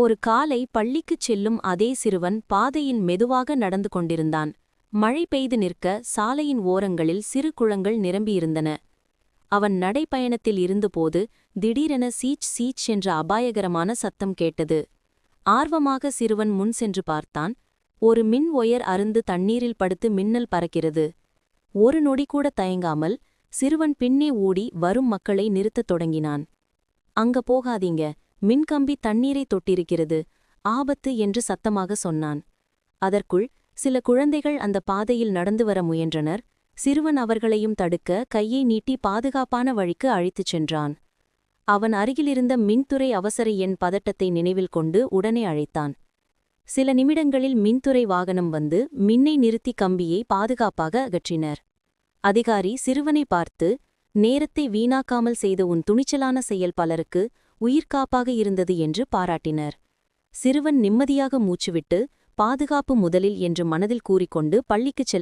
ஒரு காலை பள்ளிக்குச் செல்லும் அதே சிறுவன் பாதையின் மெதுவாக நடந்து கொண்டிருந்தான். மழை பெய்து நிற்க சாலையின் ஓரங்களில் சிறு குளங்கள் நிரம்பியிருந்தன. அவன் நடைப்பயணத்தில் இருந்தபோது திடீரென சீச் சீச் என்ற அபாயகரமான சத்தம் கேட்டது. ஆர்வமாக சிறுவன் முன் சென்று பார்த்தான். ஒரு மின் ஒயர் அருந்து தண்ணீரில் படுத்து மின்னல் பறக்கிறது. ஒரு நொடி கூட தயங்காமல் சிறுவன் பின்னே ஓடி வரும் மக்களை நிறுத்தத் தொடங்கினான். அங்க போகாதீங்க. மின்கம்பி தண்ணீரை தொட்டிருக்கிறது ஆபத்து என்று சத்தமாக சொன்னான். அதற்குள் சில குழந்தைகள் அந்த பாதையில் நடந்து வர முயன்றனர். சிறுவன் அவர்களையும் தடுக்க கையை நீட்டி பாதுகாப்பான வழிக்கு அழைத்துச் சென்றான். அவன் அருகிலிருந்த மின்துறை அவசர எண் பதட்டத்தை நினைவில் கொண்டு உடனே அழைத்தான். சில நிமிடங்களில் மின்துறை வாகனம் வந்து மின்னை நிறுத்தி கம்பியை பாதுகாப்பாக அகற்றினர். அதிகாரி சிறுவனை பார்த்து நேரத்தை வீணாக்காமல் செய்த உன் துணிச்சலான செயல் பலருக்கு உயிர்காப்பாக இருந்தது என்று பாராட்டினர். சிறுவன் நிம்மதியாக மூச்சுவிட்டு பாதுகாப்பு முதலில் என்று மனதில் கூறிக்கொண்டு பள்ளிக்குச் செல்ல